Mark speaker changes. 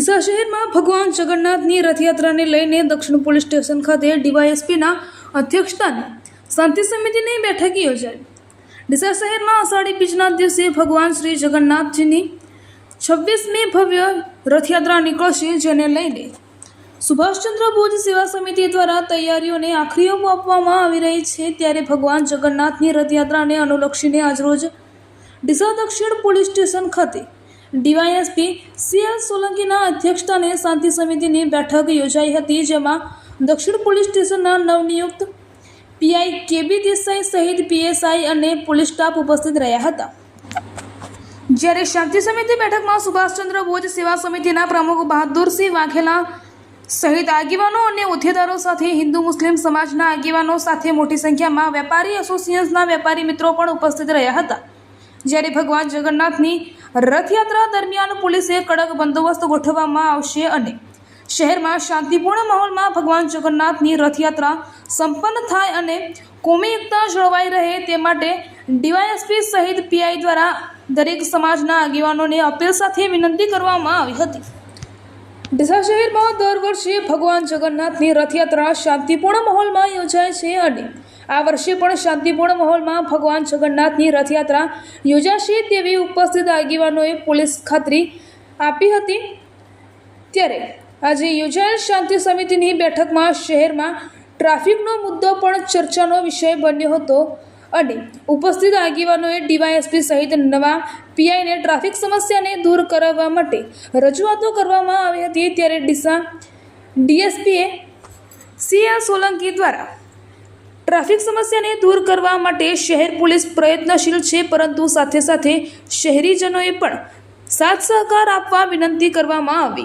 Speaker 1: ડીસા શહેરમાં ભગવાન જગન્નાથની રથયાત્રાને લઈને દક્ષિણ પોલીસ સ્ટેશન ખાતે ડીવાયએસપીના અધ્યક્ષસ્થાને શાંતિ સમિતિની બેઠક યોજાઈ. ડીસા શહેરમાં અષાઢી બીજના દિવસે ભગવાન શ્રી જગન્નાથજીની છવ્વીસમી ભવ્ય રથયાત્રા નીકળશે જેને લઈને સુભાષચંદ્ર બોઝ સેવા સમિતિ દ્વારા તૈયારીઓને આખરીઓ આપવામાં આવી રહી છે ત્યારે ભગવાન જગન્નાથની રથયાત્રાને અનુલક્ષીને આજરોજ ડીસા દક્ષિણ પોલીસ સ્ટેશન ખાતે ડીવાયએસપી સીએલ સોલંકીના અધ્યક્ષસ્થાને શાંતિ સમિતિની બેઠક યોજાઈ હતી, જેમાં દક્ષિણ પોલીસ સ્ટેશનના નવનિયુક્ત પીઆઈ કેબી દેસાઈ સહિત પીએસઆઈ અને પોલીસ સ્ટાફ ઉપસ્થિત રહ્યા હતા. જ્યારે શાંતિ સમિતિ બેઠકમાં સુભાષચંદ્ર બોઝ સેવા સમિતિના પ્રમુખ બહાદુરસિંહ વાઘેલા સહિત આગેવાનો અને હોદ્દેદારો સાથે હિન્દુ મુસ્લિમ સમાજના આગેવાનો સાથે મોટી સંખ્યામાં વેપારી એસોસિએશનના વેપારી મિત્રો પણ ઉપસ્થિત રહ્યા હતા. જ્યારે ભગવાન જગન્નાથની રથયાત્રા દરમિયાન પોલીસે કડક બંદોબસ્ત ગોઠવવામાં આવશે અને શહેરમાં શાંતિપૂર્ણ માહોલમાં ભગવાન જગન્નાથની રથયાત્રા સંપન્ન થાય અને કોમી એકતા જળવાઈ રહે તે માટે ડીવાયએસપી સહિત પીઆઈ દ્વારા દરેક સમાજના આગેવાનોને અપીલ સાથે વિનંતી કરવામાં આવી હતી. ડીસા શહેરમાં દર વર્ષે ભગવાન જગન્નાથની રથયાત્રા શાંતિપૂર્ણ માહોલમાં યોજાય છે અને આ વર્ષે પણ શાંતિપૂર્ણ માહોલમાં ભગવાન જગન્નાથની રથયાત્રા યોજાશે તેવી ઉપસ્થિત આગેવાનોએ પોલીસ ખાતરી આપી હતી. ત્યારે આજે યોજાયેલ શાંતિ સમિતિની બેઠકમાં શહેરમાં ટ્રાફિકનો મુદ્દો પણ ચર્ચાનો વિષય બન્યો હતો અને ઉપસ્થિત આગેવાનોએ ડીવાયએસપી સહિત નવા પીઆઈને ટ્રાફિક સમસ્યાને દૂર કરાવવા માટે રજૂઆતો કરવામાં આવી હતી. ત્યારે ડીસા ડીએસપીએ સીએલ સોલંકી દ્વારા ટ્રાફિક સમસ્યાને દૂર કરવા માટે શહેર પોલીસ પ્રયત્નશીલ છે, પરંતુ સાથે સાથે શહેરીજનોએ પણ સાથ સહકાર આપવા વિનંતી કરવામાં આવી.